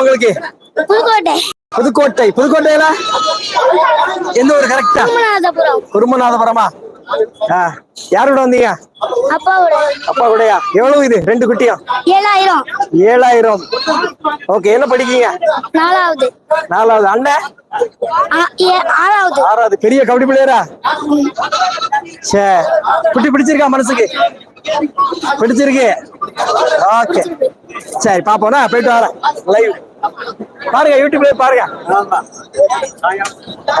உங்களுக்கு? புதுக்கோட்டை. புதுக்கோட்டை. புதுக்கோட்டையில? எந்த ஊர்? கரெக்டா ராமநாதபுரம் குருமநாதபுரமா. யாரோட வந்தீங்க? அப்பா கூடயா எவ்வளவு இது? ரெண்டு குட்டியும் ஏழாயிரம். ஏழாயிரம். ஓகே என்ன படிக்கீங்க நாலாவது. நாலாவது. அண்ணன் ஆறாவது. ஆறாவது. பெரிய கபடி பிள்ளையரா? சே. குட்டி பிடிச்சிருக்கா மனசுக்கு? பிடிச்சிருக்கு. ஓகே. சரி பாப்போம்னா போயிட்டு வரேன். லைவ் பாருங்க யூடியூப்ல பாருங்க.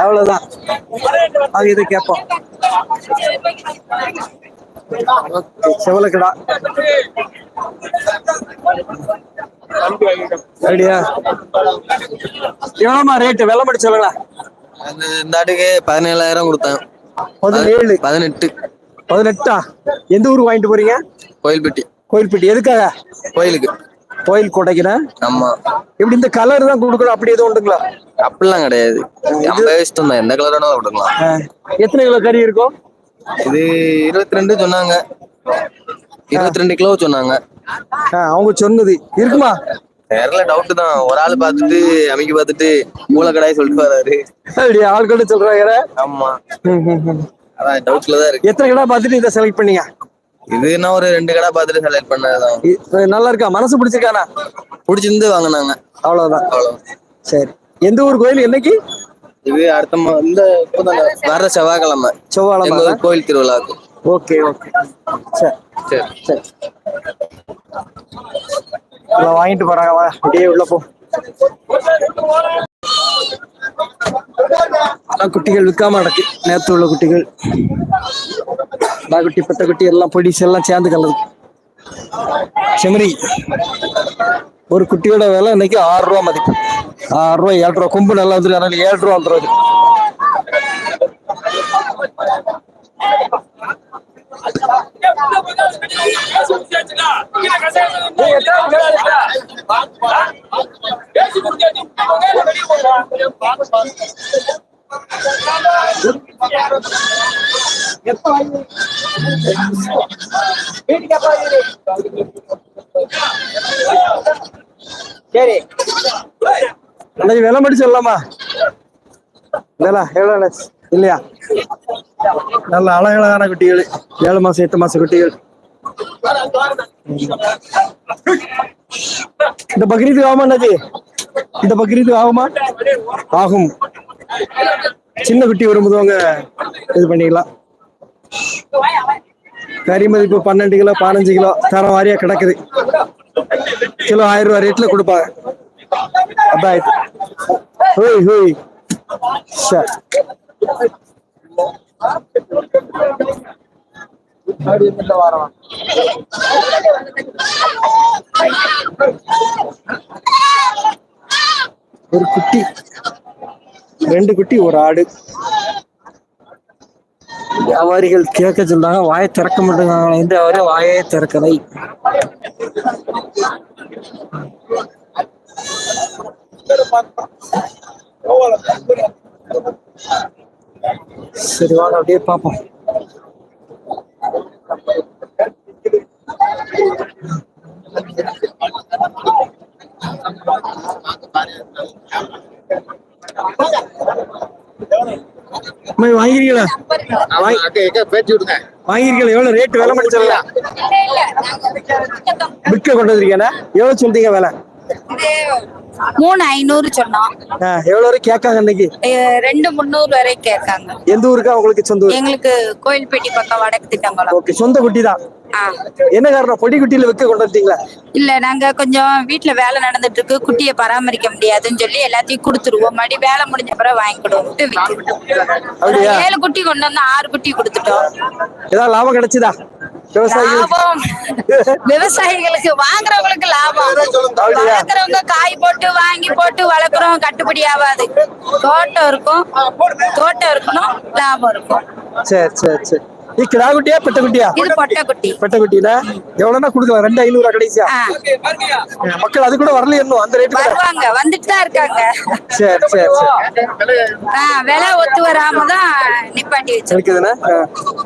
அவ்வளவுதான். அது இது கேட்போம். செவலக்கடா. எவ்வளோமா ரேட்டு வெள்ளம் படி சொல்லுங்களா இந்த ஆட்டுக்கு பதினேழாயிரம் கொடுத்தேன். பதினேழு. பதினெட்டு. பதினெட்டா? எந்த ஊருக்கு வாங்கிட்டு போறீங்க? கோயில்பட்டி. கோயில்பட்டி. எதுக்காக? கோயிலுக்கு. கோயில் கொடைக்கிறேன் ஆமா. இப்படி இந்த கலர் தான் கொடுக்கணும்? அப்படி எதுவும் உண்டுங்களா? அப்படிலாம் கிடையாது. நம்ம இஷ்டம் தான் எந்த கலர் வேணாலும் விட்டுக்கலாம். எத்தனை கிலோ கறி இருக்கும்? இது இருபத்தி ரெண்டு சொன்னாங்க. இருபத்தி ரெண்டு கிலோ சொன்னாங்க. அவங்க சொன்னது. இருக்குமா? நேரில் டவுட் தான். ஒரு ஆள் பார்த்துட்டு அமைக்க பார்த்துட்டு மூலக்கடாய் சொல்லிட்டு வராரு. அப்படி ஆள்கிட்ட சொல்றாங்க ஆமா. அதான் டவுட்ல தான் இருக்கு. எத்தனை கடை பார்த்துட்டு இதை செலக்ட் பண்ணீங்க? இது நான் ஒரு ரெண்டு கடை பார்த்துட்டு செலக்ட் பண்ணதுதான். இ- நல்லா இருக்கா மனசு பிடிச்சிருக்கானா? பிடிச்சிருந்து வாங்கினாங்க. அவ்வளவுதான். அவ்வளோ சரி. எந்த ஊர் கோயில்? என்னைக்கு? இது அடுத்த மா- இந்த இப்போதான் வர செவ்வாய்க்கிழமை. எங்க செவ்வாழை ஊர் கோயில் திருவிழாவுக்கு ஓகே ஓகே. சரி. சரி. சரி. இதெல்லாம் வாங்கிட்டு போறாங்க வா. அப்படியே உள்ள போ. குட்டிகள் விற்காம நடக்கு நேற்று உள்ள குட்டிகள். குட்டி பெத்த குட்டி எல்லாம் பொடிஸ் எல்லாம் சேர்ந்து கலந்து செமரி ஒரு குட்டியோட விலை இன்னைக்கு ஆறு ரூபா மதிப்பு. ஆறு ரூபா ஏழு ரூபா. கொம்பு நல்லா வந்துருக்கு. அதனால ஏழு ரூபா வந்துருது சரி அன்னைக்கு விலை மடி சொல்லலாமா? விலை எவ்வளோ இல்லையா? நல்ல அழகழகான குட்டிகள் ஏழு மாசம் எட்டு மாசம் குட்டிகள். இந்த பக்ரீத் ஆகுமா அண்ணாச்சி இந்த பக்ரீத் ஆகுமா? ஆகும். சின்ன குட்டி வரும்போது அவங்க இது பண்ணிக்கலாம். கறி மதிப்பு பன்னெண்டு கிலோ பதினஞ்சு கிலோ தரம் வாரியா கிடக்குது. கிலோ ஆயிரம் ரூபாய் ரேட்ல கொடுப்பாங்க. அதான் ஹோய் ஹோய். சரி ஒரு குட்டி ரெண்டு குட்டி ஒரு ஆடு. வியாபாரிகள் கேட்க சொல்றாங்க வாயை திறக்க மாட்டேங்கிறாங்க. இந்த வியாபாரி வாயை திறக்கலை. சரி வாங்க அப்படியே பார்ப்போம். இது வாங்கிருக்கீங்களா? வாங்கிருக்கீங்களா? எவ்வளவு ரேட் விலை மட்டும் சொல்லலாம் விற்க கொண்டு வந்திருக்கேனா எவ்வளவு சொல்றீங்க விலை? மூணு ஐநூறு சொன்னோம் ஆ, எவ்வளவு வரை கேட்காங்க இன்னைக்கு? ரெண்டு முந்நூறு வரை கேட்காங்க. எந்த ஊருக்கா? உங்களுக்கு சொந்த எங்களுக்கு கோயில்பட்டி பக்கம் வடக்கு திட்டங்குளம். ஓகே சொந்த குட்டி தான். என்ன காரணம்? பொடி குட்டியில விற்க கொண்டு வந்தீங்களா இல்ல நாங்க கொஞ்சம் வீட்டுல வேலை நடந்துட்டு இருக்கு. குட்டியை பராமரிக்க முடியாதுன்னு சொல்லி எல்லாத்தையும் கொடுத்துருவோம். மறுபடி வேலை முடிஞ்ச பிறகு வாங்கிக்கிடுவோம்? ஏழு குட்டி கொண்டு வந்து ஆறு குட்டி கொடுத்துட்டோம். ஏதாவது லாபம் கிடைச்சதா? லாபம். விவசாயிகளுக்கு வாங்குறவங்களுக்கு லாபம்? வளர்க்குறவங்க காய் போட்டு வாங்கி போட்டு வளர்க்குறவங்க கட்டுப்படி ஆகாது. தோட்டம் இருக்கும். தோட்டம் இருக்கணும் லாபம் இருக்கும். சரி சரி சரி. நீ கிடா குட்டியா பெட்ட குட்டியா இது பொட்டை குட்டி பெட்ட குட்டினா எவ்வளவுனா கொடுக்கலாம் ரெண்டு ஐநூறு கடைசியா? மக்கள் அது கூட வரல இன்னும் அந்த ரேட்டு வருவாங்க வந்துட்டு தான் இருக்காங்க. சரி சரி சரி. விலை ஒத்து வராம தான் நிப்பாட்டி ஆ.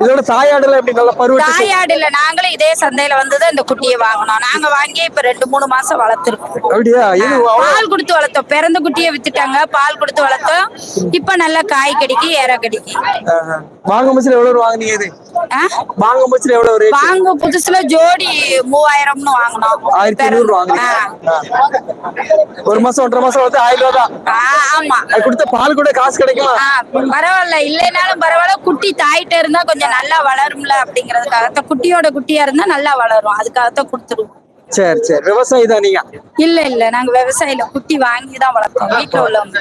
இதோட தாயாடுல எப்படி நல்ல பருவத்து தாயாடு இல்ல நாங்களும் இதே சந்தையில வந்துதான் இந்த குட்டியை வாங்கினோம். நாங்க வாங்கி இப்ப ரெண்டு மூணு மாசம் வளர்த்துருக்கோம். அப்படியா? இது பால் கொடுத்து வளர்த்தோம். பிறந்த குட்டியை வித்துட்டாங்க பால் கொடுத்து வளர்த்தோம். இப்ப நல்லா காய் கடிக்கு ஏற கடிக்கு ஆஹா. வாங்க முச்சில எவ்வளவு வாங்குனீங்க இது? வாங்க முச்சில எவ்வளவு ரேட் வாங்க புதுசுல ஜோடி மூவாயிரம்னு வாங்கினோம். ஆயிரத்தி ஐநூறு வாங்குனீங்க. ஒரு மாசம் ஒன்றரை மாசம் வந்து ஆயிரம் ரூபா தான். ஆமா. கொடுத்த பால் கூட காசு கிடைக்குமா? பரவாயில்ல. இல்லைனாலும் பரவாயில்ல. குட்டி தாயிட்ட இருந்தா கொஞ்சம் நல்லா வளரும்ல அப்படிங்கறதுக்காகத்தான். குட்டியோட குட்டியா இருந்தா நல்லா வளரும். அதுக்காகத்தான் கொடுத்துருவோம். சரி சரி. விவசாயி தான் நீங்க? இல்ல இல்ல. நாங்க விவசாயில குட்டி வாங்கி தான் வளர்த்தோம். வீட்டுல உள்ளவங்க.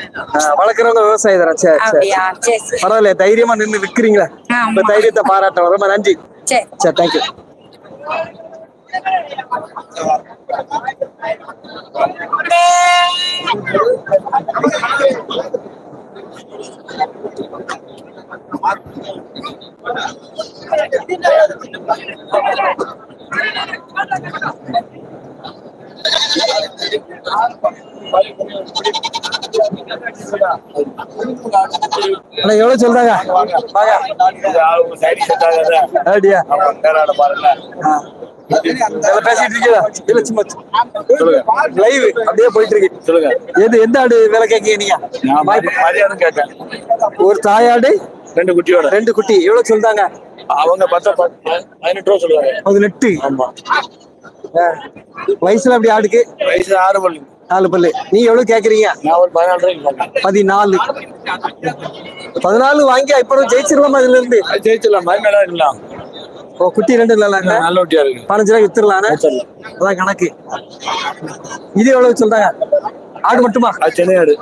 வளர்க்குறவங்க விவசாயி தானே? சரி சரி பரவாயில்ல தைரியமா நின்னு விக்கிறீங்களா. உங்க தைரியத்தை பாராட்ட ரொம்ப நன்றி. சரி. சரி தேங்க்யூ அண்ணா எவ்வளவு சொல்றாங்க? அப்படியா பேசிட்டு இருக்கீங்களா? இல்ல சும்மா லைவ் அப்படியே போயிட்டு இருக்கு சொல்லுங்க. எது எந்த ஆடு வேலை கேட்கீங்க நீங்க? ஒரு தாயாடு ரெண்டு குட்டியோட. ரெண்டு குட்டி. எவ்வளவு சொல்றாங்க? அவங்க பத்தா பத்து- பதினெட்டு ரூபா சொல்லுவாங்க. பதினெட்டு? ஆமா. வயசுல அப்படி ஆடுக்கு? வயசு ஆறு பல்லு. நாலு பல்லு. நீ எவ்வளவு கேக்குறீங்க? நான் ஒரு பதினாலு ரூபாய்க்கு பதினாலு. பதினாலு வாங்கி அப்புறம் ஜெயிச்சிடலாமா இதுல இருந்து ஜெயிச்சிடலாம். மறுமையெல்லாம் இருக்கலாம். ஓ குட்டி ரெண்டு இல்ல நல்ல குட்டியா இருக்கு. பதினஞ்சு ரூபாய் வித்துடலாம். அதான் கணக்கு. இது எவ்வளவு சொல்றாங்க? ஆடு மட்டுமா? சென்னை ஆடு.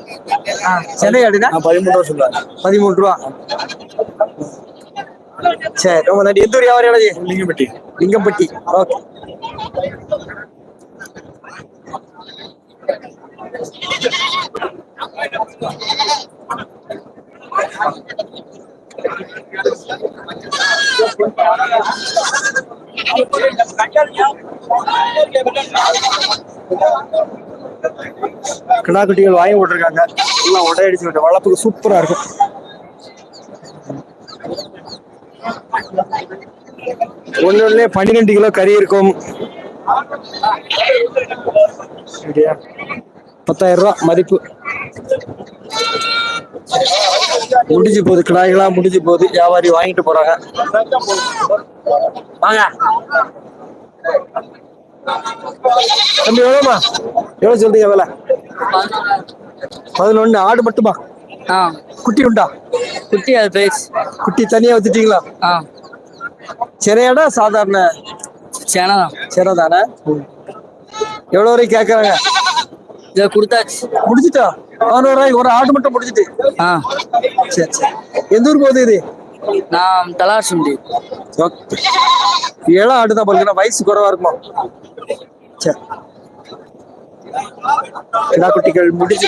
சென்னை ஆடுனா? பதிமூணு ரூபா சொல்லுவாங்க பதிமூணு ரூபா. சரி ரொம்ப நன்றி. எந்த ஊர் வியாபாரி லிங்கம்பட்டி. லிங்கம்பட்டி. ஓகே. கிடா குட்டிகள் வாங்கி போட்டிருக்காங்க. எல்லாம் உடை அடிச்சு விட்டு வளர்ப்புக்கு சூப்பரா இருக்கும். ஒண்ணு ஒண்ணு பன்னிரெண்டு கிலோ கறி இருக்கும். பத்தாயிரம் ரூபா மதிப்பு. முடிஞ்சு போகுது கிடாய்களா முடிஞ்சு போகுது. வியாபாரி வாங்கிட்டு போறாங்க. வாங்க. தம்பி எவ்வளோமா எவ்வளவு சொல்றீங்க விலை? பதினொன்னு. ஆடு மட்டுமா? ஆ. குட்டி உண்டா? குட்டி அது பிரைஸ் குட்டி தனியா வச்சுட்டீங்களா ஆ. சிறையாடா சாதாரண? சேனா தான் சிறை தானே எவ்வளவு வரைக்கும் கேக்குறாங்க? இதை கொடுத்தாச்சு. முடிச்சிட்டா பதினோரு ஒரு ஆடு மட்டும் முடிச்சிட்டு ஆ. சரி சரி. எந்த ஊர் போகுது இது? நான் தலார் சுண்டி. ஓகே. ஏழா ஆடு தான் போல வயசு குறைவா இருக்குமா? சரி. கிடா குட்டிகள் போகுது.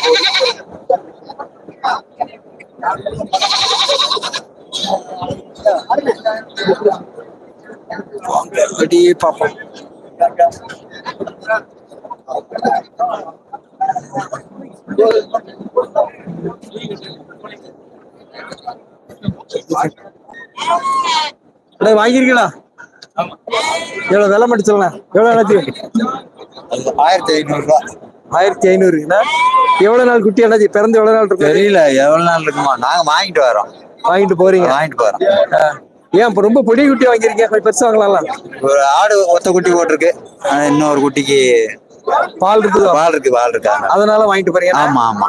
அப்படியே பார்ப்போம் வாங்கிருக்கீங்களா எவ்வளவு விலை மட்டும் சொல்லுங்க. எவ்வளவு ஆயிரத்தி ஐநூறு ரூபா ஆயிரத்தி ஐநூறுங்கண்ணா எவ்வளவு நாள் குட்டி அண்ணாச்சி? பிறந்து எவ்வளவு நாள் இருக்கும் தெரியல எவ்வளவு நாள் இருக்குமா? நாங்க வாங்கிட்டு வரோம் வாங்கிட்டு போறீங்க? வாங்கிட்டு போறோம். ஏன் இப்ப ரொம்ப பொடி குட்டி வாங்கிருக்கீங்க கொஞ்சம் பெருசா வாங்கலாம் ஒரு ஆடு ஒத்த குட்டி போட்டிருக்கு. ஆனா இன்னொரு குட்டிக்கு பால் இருக்குதோ? பால் இருக்கு பால் இருக்காங்க அதனால வாங்கிட்டு போறீங்க. ஆமா ஆமா.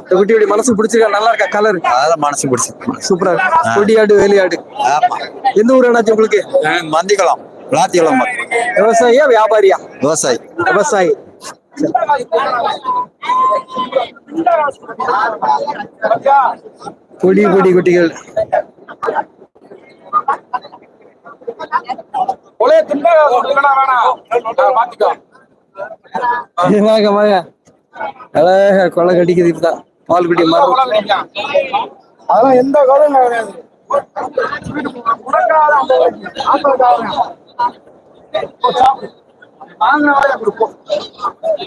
இந்த குட்டி இப்படி மனசு பிடிச்சிருக்கா? நல்லா இருக்கா? கலர் அதெல்லாம் மனசு பிடிச்சி சூப்பரா இருக்கு. கொடியாடு வேலியாடு ஆமா. எந்த ஊர் அண்ணாச்சி உங்களுக்கு? மந்திக்குளம். விளாத்திக்குளம் விவசாயியா வியாபாரியா? விவசாயி. விவசாயி. பொடி பொடி குட்டிகள். வாங்க வாங்க. அழகா கொலை கடிக்குது இப்பதான். பால் குடி மரம். அதெல்லாம் எந்த காலம் கிடையாது.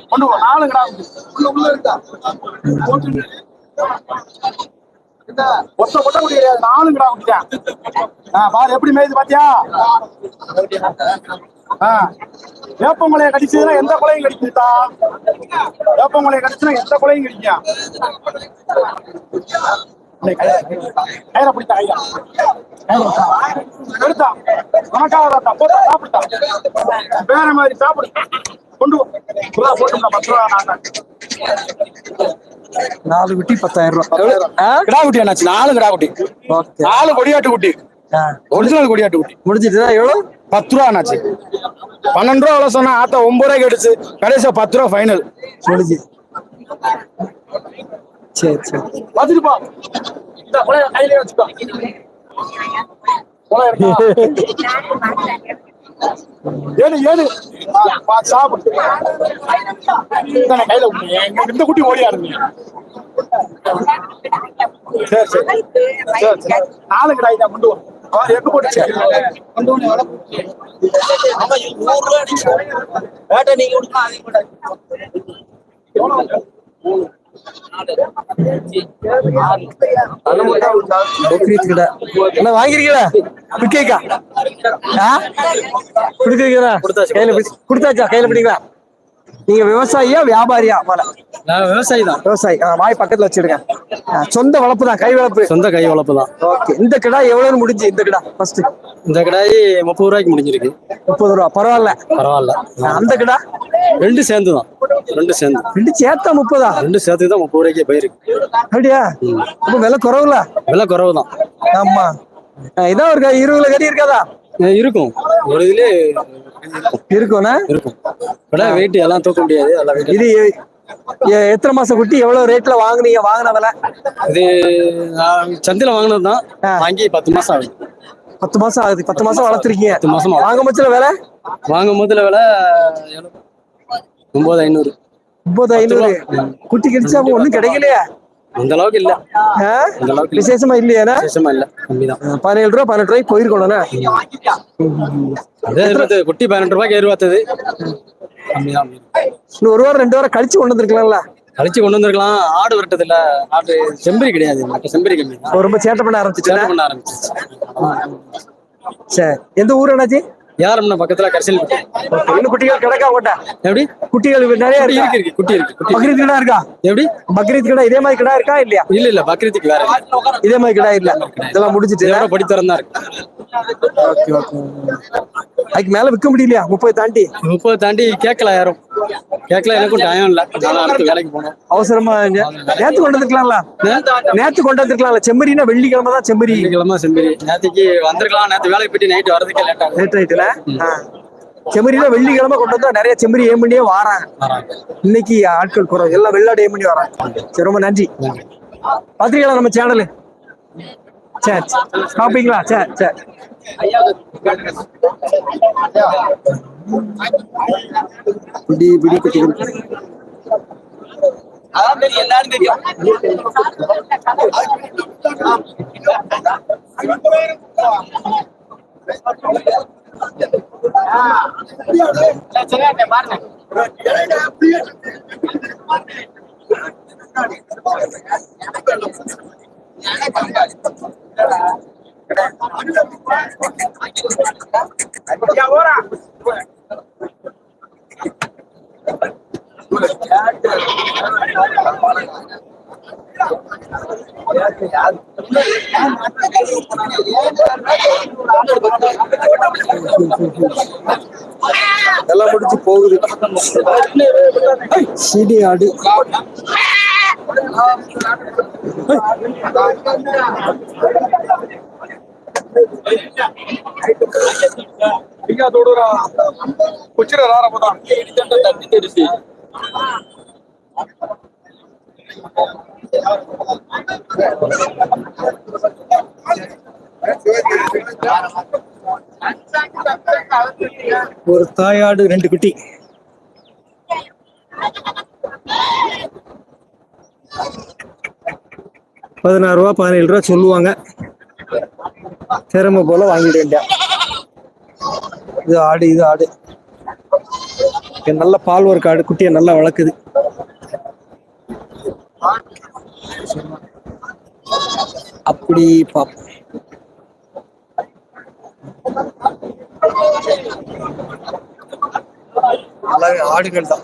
கொண்டு போ நாலு கிடா உள்ள இருக்கா? ஒத்த ஒட்ட குடி கிடையாது நாலு கிடா குட்டியா ஆ பாரு எப்படி மேய்து பாத்தியா ஆ வேப்பங்குலைய கடிச்சதுன்னா எந்த கொலையும் கடிக்குதா வேப்பங்குலைய கடிச்சுன்னா எந்த கொலையும் கடிக்கும் கயிறை- கயிறை பிடித்தா ஐயா எடுத்தா உனக்காக தான் போட்டா சாப்பிட்டா வேற மாதிரி சாப்பிடு. கொண்டு போ. ரூபா போட்டுங்க பத்து ரூபா நான் நாலு குட்டி பத்தாயிரம் ரூபாய்? கிடா குட்டி என்னாச்சு? நாலு கிடா குட்டி. நாலு கொடியாட்டு குட்டி. ஒரிஜினல் கொடியாட்டு குட்டி. முடிஞ்சிட்டுதா எவ்வளவு? பத்து ரூபா ஆனாச்சு பன்னெண்டு ரூபா எவ்வளவு சொன்னா ஆத்தா ஒன்பது ரூபாய்க்கு எடுச்சு கடைசியா பத்து ரூபா ஃபைனல் முடிஞ்சு. சரி சரி. பார்த்துட்டு போ இந்த கொலைய கையிலே வச்சுக்கோ. கொலை இருக்கா? ஏழு ஏழு. ஆ, பார்த்து சாப்பிடு. இந்தாண்ணே, கையில இந்த குட்டி ஓடியா இருந்தீங்க சரி சரி. சரி சரி. தான் கொண்டு வா அவர் எங்க போட்டுச்சு கொண்டு வந்து வேட்டை நீங்க அதிகம் கூட பக்ரீத் கடை என்ன வாங்கிருக்கீங்களா குக்கேக்கா ஆ கையில பிடி கொடுத்தாச்சா? கையில பிடிங்களா நீங்க விவசாயியா வியாபாரியா? போல. நான் விவசாயி தான். விவசாயி. வாய் பக்கத்துல வச்சிருங்க சொந்த வளர்ப்பு தான் கை வளர்ப்பு சொந்த கை வளர்ப்பு தான். ஓகே. இந்த கிடா எவ்வளவு முடிஞ்சு இந்த கிடா ஃபர்ஸ்ட் இந்த கடாயி முப்பது ரூபாய்க்கு முடிஞ்சிருக்கு. முப்பது ரூபா. பரவாயில்ல. பரவாயில்ல. அந்த கிடா? ரெண்டு சேர்ந்து தான். ரெண்டு சேர்ந்து. ரெண்டு சேர்த்தா முப்பதா? ரெண்டு சேர்த்து தான் முப்பது ரூபாய்க்கே போயிருக்கு. அப்படியா? அப்ப விலை குறவுல? விலை குறவு தான். ஆமா. இதான் இருக்கா இருபதுல கறி இருக்காதா? இருக்கும். ஒரு இதுலயே இருக்கும்னா? இருக்கும். வெயிட் எல்லாம் தூக்க முடியாது எல்லாம் இது எத்தனை மாசம் குட்டி? எவ்வளவு ரேட்ல வாங்குனீங்க? வாங்கின விலை? இது சந்தையில வாங்கினது தான். ஆ. வாங்கி பத்து மாசம் ஆகுது. பத்து மாசம் ஆகுது. பத்து மாசம் வளர்த்துருக்கீங்க. பத்து மாசம் ஆகுது. வாங்க பட்சத்துல விலை? வாங்கும் போதுல விலை? ஒன்பது ஐநூறு. ஒன்பது ஐநூறு. குட்டி கிடைச்சா ஒண்ணும் கிடைக்கலையா? அந்த அளவுக்கு இல்ல. விசேஷமா இல்லையாண்ணா விசேஷமா இல்ல. கம்மிதான் பதினேழு ரூபா பன்னெண்டு ரூபாய்க்கு இருபது குட்டி பதினெட்டு ரூபாய்க்கு கம்மிதான். இன்னும் ஒரு வாரம் ரெண்டு வாரம் கழிச்சு கொண்டு வந்திருக்கலாம்ல? கழிச்சு கொண்டு வந்திருக்கலாம். ஆடு விரட்டது இல்ல ஆடு செம்பரி கிடையாது. மற்ற செம்பரி கம்மி ரொம்ப சேட்டை பண்ண ஆரம்பிச்சுட்டேன். சேட்டை பண்ண ஆரம்பிச்சிச்சு சரி. எந்த ஊர் அண்ணாச்சி? யாரும்னா பக்கத்துல கரிசல் இன்னும் குட்டிகள் கிடக்கா கோட்டா எப்படி? குட்டிகள் நிறைய இருக்கா? இருக்கு குட்டி இருக்கு பக்ரீத் கடா இருக்கா? எப்படி? பக்ரீத் கடா இதே மாதிரி கடா இருக்கா இல்லையா? இல்ல இல்ல பக்ரீத்துக்கு வேற. இதே மாதிரி கடா இல்ல. இதெல்லாம் முடிச்சிட்டு இதோட படி திறந்தா இருக்கு. Okay okay. அதுக்கு மேல விற்க முடியலையா? முப்பது தாண்டி? முப்பது தாண்டி கேட்கல யாரும். கேட்கல எனக்கும் டைம் இல்ல. நான் அடுத்து வேலைக்கு போனோம் அவசரமா நேத்து கொண்டு வந்திருக்கலாம்ல? நேத்து கொண்டு வந்திருக்கலாம்ல. செம்மறினா வெள்ளிக்கிழமை தான் செம்மறி. வெள்ளிக்கிழமை செம்பரி நேற்றுக்கு வந்திருக்கலாம். நேற்று வேலைக்கு போயிட்டு நைட்டு வரதுக்கே லேட் ஆகும் லேட் ஆயிட்டுல? செம்மறினா வெள்ளிக்கிழமை கொண்டு வந்தா நிறைய செம்மறி ஏம் பண்ணியே வாராங்க. இன்னைக்கு ஆட்கள் குறைவு. எல்லாம் வெள்ளாடு ஏம் பண்ணி வராங்க சரி ரொம்ப நன்றி. பாத்திரிக்கலாம் நம்ம சேனலு சரி. சாப்பிட்டீங்களா? சரி சரி பிடி பிடி குட்டிகள் அதான் தெரியும் எல்லாரும் தெரியும். எல்லாம் முடிச்சு போகுது. சிடி ஆடு. ఇంకా చూడురా కూర్చుని రారా పోతా ఎందుకంటే తగ్గి తెలిసి ஒரு தாயாடு ரெண்டு குட்டி பதினாறு ரூபா பதினேழு ரூபா சொல்லுவாங்க. திறமை போல வாங்கிட வேண்டியா இது ஆடு இது ஆடு. இது நல்ல பால் ஒரு ஆடு குட்டியை நல்லா வளர்க்குது. அப்படி பார்ப்போம் ஆடுகள் தான்.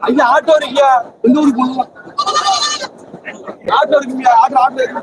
ஐயா ஆட்டோ இருக்கியா எந்த ஊருக்கு போகணும் ஆட்டோ இருக்குங்க ஆட்டோ ஆட்டோ இருக்கு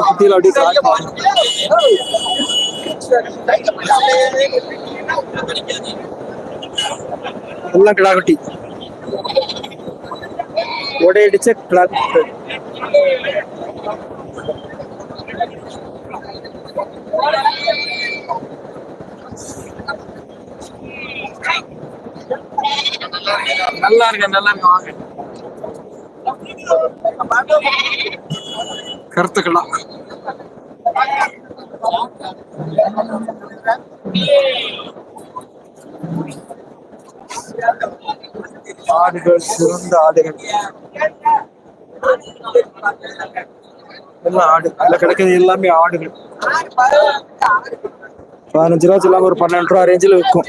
குட்டியில் அப்படியே கால் எல்லாம் நல்லா இருக்க நல்லா இருக்க வாங்க. கருத்துக்களா ஆடுகள் சிறந்த ஆடுகள். எல்லாம் ஆடு அதுல கிடைக்கிறது எல்லாமே ஆடுகள். பதினஞ்சு ரூபா சொல்லாம ஒரு பன்னெண்டு ரூபா ரேஞ்சில் விற்கும்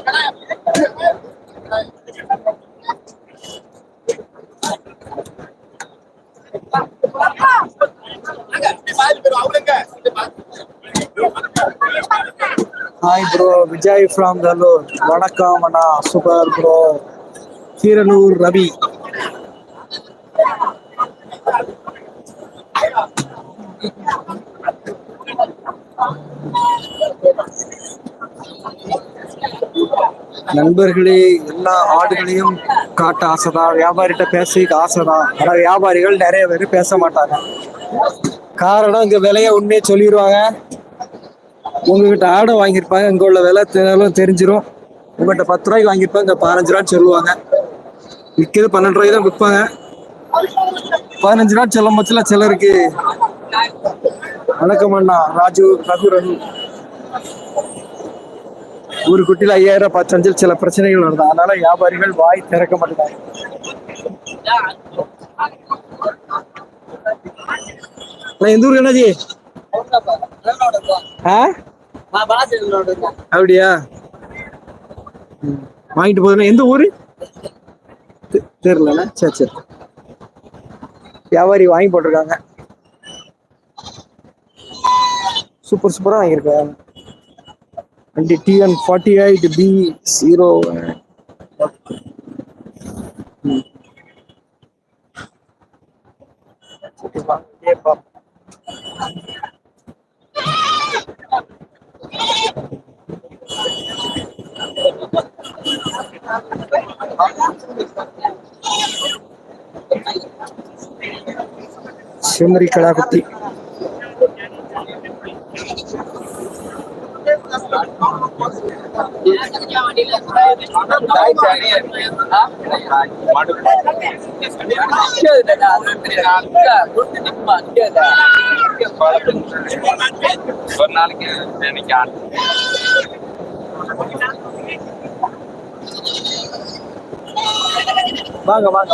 ப்ரோ ஃப்ரம் தலூர் வணக்கம் அண்ணா. Super bro Keeranur Ravi. நண்பர்களே எல்லா ஆடுகளையும் காட்ட ஆசைதான். வியாபாரிகிட்ட பேசி ஆசைதான். ஆனா வியாபாரிகள் நிறைய பேர் பேச மாட்டாங்க. காரணம் இங்க விலைய உண்மையை சொல்லிடுவாங்க உங்ககிட்ட ஆடை வாங்கியிருப்பாங்க இங்கே உள்ள விலை தெரிஞ்சிடும் தெரிஞ்சிரும். உங்ககிட்ட பத்து ரூபாய்க்கு வாங்கியிருப்பாங்க இங்கே பதினஞ்சு ரூபான்னு சொல்லுவாங்க. விற்கிறது பன்னெண்டு ரூபாய்க்கு தான் விற்பாங்க. பதினஞ்சு ரூபா சொல்லும் பட்சத்தில் சிலருக்கு வணக்கம் அண்ணா ராஜு ரகு ரகு. ஒரு குட்டியில் ஐயாயிரம் ரூபாய் பச்சஞ்சல் சில பிரச்சனைகள் வருது. அதனால வியாபாரிகள் வாய் திறக்க மாட்டாங்க நான் எந்த ஊருக்கு என்னஜி ஆ? அப்படியா? வாங்கிட்டு போதுனா எந்த ஊரு? தெரியல சரி சரி. வியாபாரி வாங்கி போட்டிருக்காங்க. சூப்பர் சூப்பரா வாங்கியிருக்காங்க. வண்டி TN forty eight B zero செம்மறி கடாக்குட்டி ஒரு நாளைக்கு இன்னைக்கு வாங்க வாங்க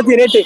லட்சம் ரேட்டு.